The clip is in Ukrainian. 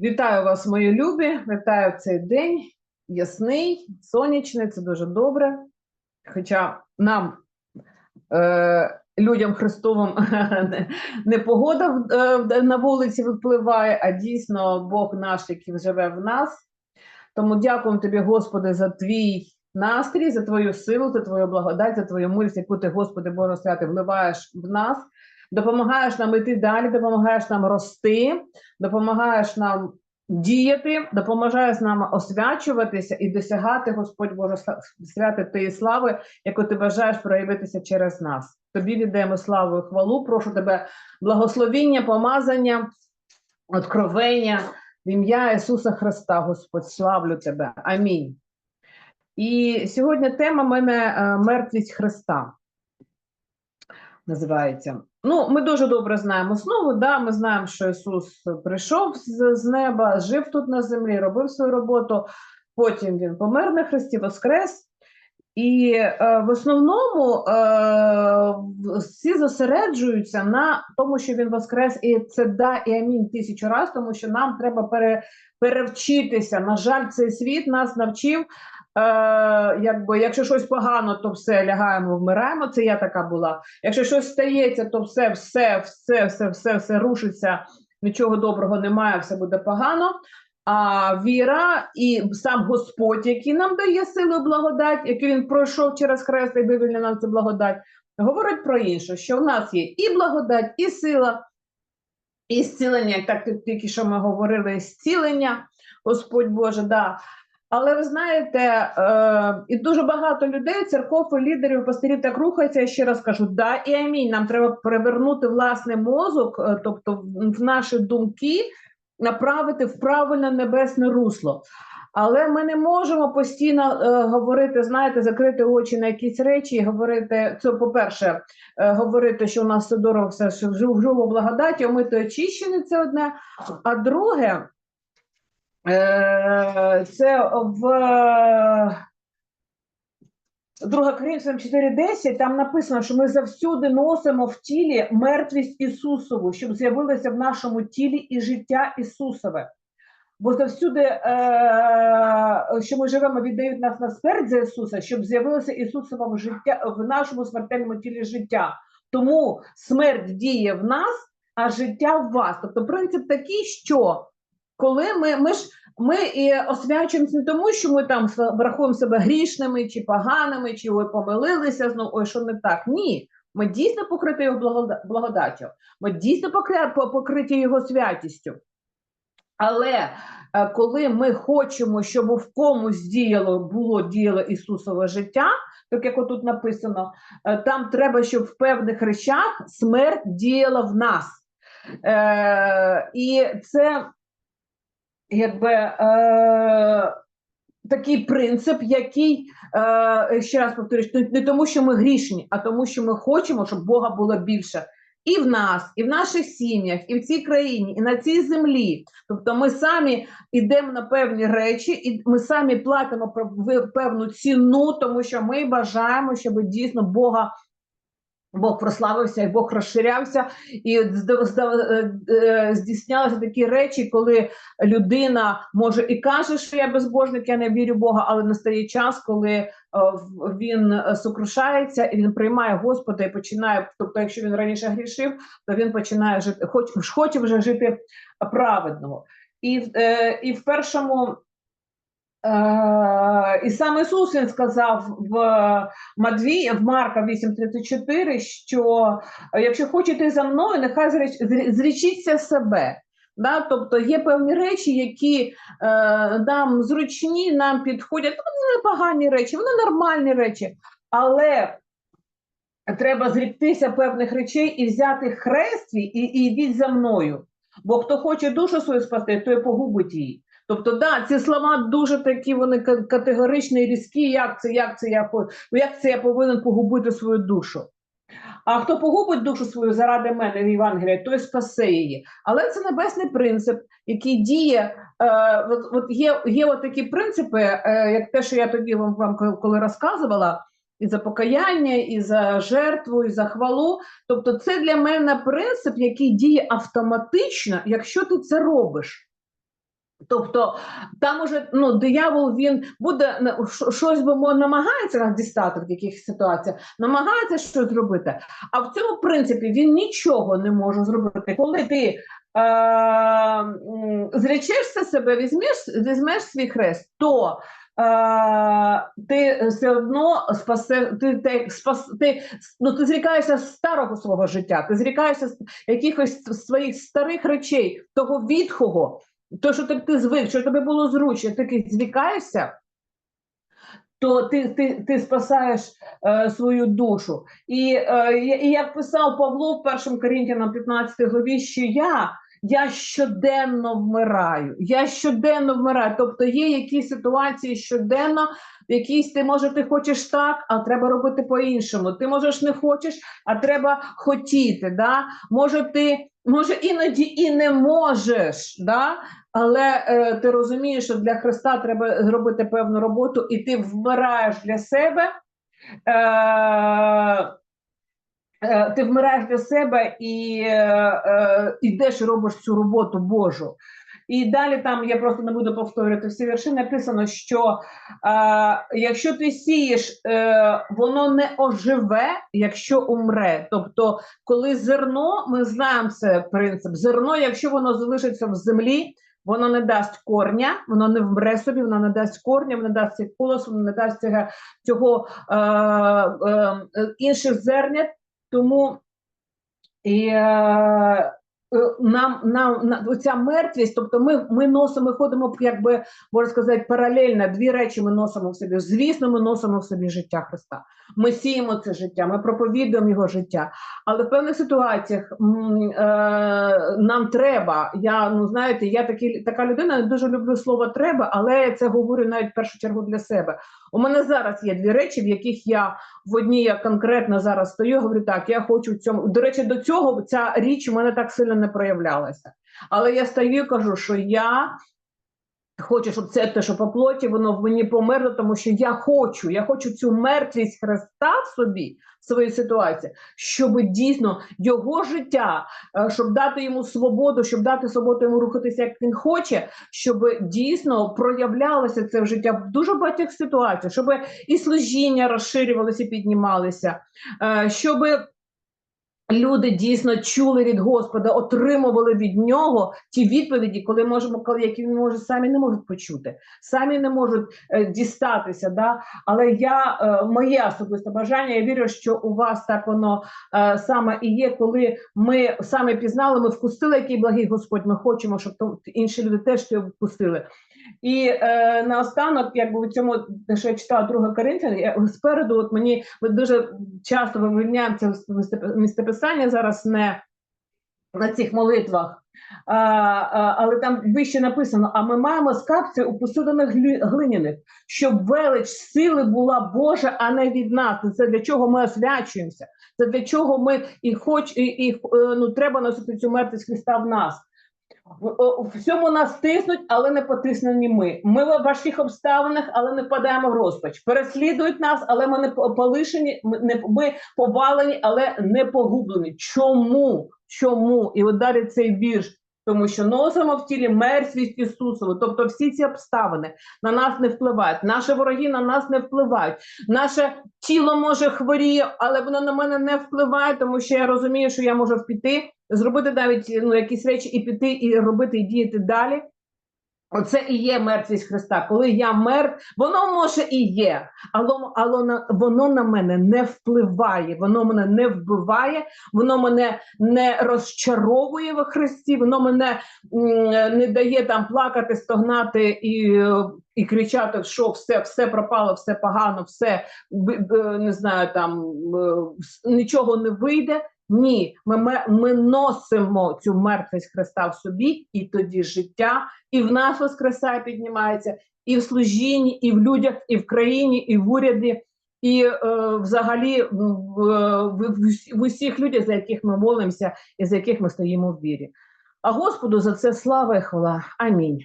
Вітаю вас, мої любі. Вітаю цей день. Ясний, сонячний, це дуже добре. Хоча нам, е, людям Христовим, не, погода е, на вулиці випливає, а дійсно Бог наш, який живе в нас. Тому дякуємо тобі, Господи, за твій настрій, за твою силу, за твою благодать, за твою милість, яку ти, Господи Боже святий, вливаєш в нас. Допомагаєш нам іти далі, допомагаєш нам рости, допомагаєш нам діяти, допомагаєш нам освячуватися і досягати, Господь Боже, святи Тієї слави, яку ти бажаєш проявитися через нас. Тобі віддаємо славу і хвалу. Прошу тебе благословіння, помазання, откровення в ім'я Ісуса Христа, Господь, славлю тебе. Амінь. І сьогодні тема в мене е, мертвість Христа називається. Ну, ми дуже добре знаємо основу. Да? Ми знаємо, що Ісус прийшов з, з неба, жив тут на землі, робив свою роботу. Потім він помер на хресті, воскрес. І е, в основному е, всі зосереджуються на тому, що він воскрес, і це да і амінь тисячу раз, тому що нам треба пере, перевчитися. На жаль, цей світ нас навчив. Е, якби, якщо щось погано, то все лягаємо, вмираємо. Це я така була. Якщо щось стається, то все, все, все, все, все, все рушиться. Нічого доброго немає, все буде погано. А віра і сам Господь, який нам дає силу і благодать, який він пройшов через хрест і вивільнив нам цю благодать, говорить про інше, що в нас є і благодать, і сила, і зцілення, як так тільки що ми говорили, зцілення, Господь Боже, да. Але ви знаєте, е, і дуже багато людей, церков, і лідерів, пастирів так рухаються. Я ще раз кажу, да і амінь. Нам треба перевернути власний мозок, е, тобто в- наші думки, направити в правильне небесне русло. Але ми не можемо постійно е, говорити, знаєте, закрити очі на якісь речі і говорити. Це, по-перше, е, говорити, що у нас все дорого, все що в благодаті, ми то очищені, це одне. А друге, це в Друга Коринфянам 4.10, там написано, що ми завсюди носимо в тілі мертвість Ісусову, щоб з'явилося в нашому тілі і життя Ісусове. Бо завсюди, е, що ми живемо, віддають нас на смерть за Ісуса, щоб з'явилося Ісусове життя в нашому смертельному тілі життя. Тому смерть діє в нас, а життя в вас. Тобто принцип такий, що коли ми, ми ж ми і освячуємося не тому, що ми там врахуємо себе грішними чи поганими, чи ой, помилилися знову, ой, що не так. Ні. Ми дійсно покриті його благода- благодаттю, ми дійсно покриті його святістю. Але е, коли ми хочемо, щоб в комусь діяло було діяло Ісусове життя, так як отут написано, е, там треба, щоб в певних речах смерть діяла в нас. Е, і це якби е, такий принцип, який, е, ще раз повторюсь, не- тому, що ми грішні, а тому, що ми хочемо, щоб Бога було більше. І в нас, і в наших сім'ях, і в цій країні, і на цій землі. Тобто ми самі йдемо на певні речі, і ми самі платимо певну ціну, тому що ми бажаємо, щоб дійсно Бога Бог прославився, і Бог розширявся, і е, е, здійснялися такі речі, коли людина може і каже, що я безбожник, я не вірю Бога, але настає час, коли е, він сокрушається і він приймає Господа і починає. Тобто, якщо він раніше грішив, то він починає жити, хоч хоче вже жити праведного. І, і в першому. І сам Ісус він сказав в Матвій, в Марка 8:34, що е, якщо хочете за мною, нехай зріч- зрічіться себе. Да? Тобто є певні речі, які е, нам зручні, нам підходять. Ну, Вони не погані речі, вони нормальні речі, але треба зріктися певних речей і взяти хрест і, і йдіть за мною. Бо хто хоче душу свою спасти, той погубить її. Тобто, да, ці слова дуже такі, вони категоричні різкі. Як це, як це я як це я повинен погубити свою душу? А хто погубить душу свою заради мене в Євангелії, той спасе її. Але це небесний принцип, який діє. Е, от, от є, є от такі принципи, е, як те, що я тоді вам, вам коли розказувала, і за покаяння, і за жертву, і за хвалу. Тобто, це для мене принцип, який діє автоматично, якщо ти це робиш. Тобто там уже ну, диявол він буде щось би намагається нас дістати в якихось ситуаціях, намагається щось зробити. А в цьому принципі він нічого не може зробити. Коли ти е, зречешся себе, візьмеш, візьмеш свій хрест, то е, ти все одно спасе, ти, ти, спас, ти, ну, ти зрікаєшся старого свого життя, ти зрікаєшся якихось своїх старих речей, того відхого. То, що ти, ти звик, що тобі було зручно, ти таки звікаєшся, то ти, ти, ти спасаєш е, свою душу. І, е, і як писав Павло в 1 Корінтянам 15 главі, що я, я щоденно вмираю. Я щоденно вмираю. Тобто є якісь ситуації щоденно, якісь ти може ти хочеш так, а треба робити по-іншому. Ти можеш не хочеш, а треба хотіти. Да? Може, ти може іноді і не можеш, да? але е, ти розумієш, що для Христа треба зробити певну роботу, і ти вмираєш для себе. Е, е, ти вмираєш для себе і е, е, йдеш і робиш цю роботу Божу. І далі там я просто не буду повторювати всі вірші. Написано, що е, якщо ти сієш, е, воно не оживе, якщо умре. Тобто, коли зерно, ми знаємо це принцип. Зерно, якщо воно залишиться в землі, воно не дасть корня, воно не вмре собі, воно не дасть корня, воно не дасть цей колос, воно не дасть цього, цього е, е, інших зернят. Тому і, е, нам, нам, на оця мертвість, тобто ми, ми носимо, ходимо, якби можна сказати, паралельно. Дві речі ми носимо в собі. Звісно, ми носимо в собі життя Христа. Ми сіємо це життя, ми проповідуємо його життя. Але в певних ситуаціях м, е, нам треба. Я ну знаєте, я такі, така людина, я дуже люблю слово треба, але я це говорю навіть в першу чергу для себе. У мене зараз є дві речі, в яких я в одній я конкретно зараз стою. Говорю, так, я хочу в цьому. До речі, до цього ця річ у мене так сильно не проявлялася. Але я стою і кажу, що я хочу, щоб це те, що по плоті, воно в мені померло, тому що я хочу, я хочу цю мертвість Христа в собі, в своїй ситуації, щоб дійсно його життя, е, щоб дати йому свободу, щоб дати свободу йому рухатися, як він хоче, щоб дійсно проявлялося це в життя в дуже багатьох ситуаціях, щоб і служіння розширювалося, і піднімалися, е, щоб люди дійсно чули від Господа, отримували від нього ті відповіді, коли можемо, коли які вони може самі не можуть почути, самі не можуть е, дістатися. Да? Але я е, моє особисте бажання, я вірю, що у вас так воно е, саме і є, коли ми саме пізнали, ми вкусили, який благий Господь. Ми хочемо, щоб то, інші люди теж це вкусили. І е, наостанок, якби у цьому, що я читала друга Коринфян, я спереду, от мені ми дуже часто вивільняємо це місце- місцеписання зараз не на цих молитвах. А, а, але там вище написано: а ми маємо скапці у посудинах глиняних, щоб велич сили була Божа, а не від нас. Це для чого ми освячуємося. Це для чого ми і хоч і, і е, ну треба носити цю мертвість Христа в нас. В, всьому нас тиснуть, але не потиснені ми. Ми в важких обставинах, але не впадаємо в розпач. Переслідують нас, але ми не полишені, ми повалені, але не погублені. Чому? Чому? І от далі цей вірш. Тому що носимо в тілі мертвість Ісусову. Тобто всі ці обставини на нас не впливають. Наші вороги на нас не впливають. Наше тіло може хворіє, але воно на мене не впливає, тому що я розумію, що я можу піти, зробити навіть ну, якісь речі і піти, і робити, і діяти далі. Оце і є мертвість Христа. Коли я мертв, воно може і є, але, але воно на мене не впливає, воно мене не вбиває, воно мене не розчаровує в Христі, воно мене не дає там плакати, стогнати і, і кричати, що все, все пропало, все погано, все не знаю, там е, нічого не вийде. Ні, ми, ми носимо цю мертвість Христа в собі, і тоді життя і в нас воскресає, піднімається, і в служінні, і в людях, і в країні, і в уряді, і е, взагалі в, в, в, в усіх людях, за яких ми молимося і за яких ми стоїмо в вірі. А Господу за це слава і хвала. Амінь.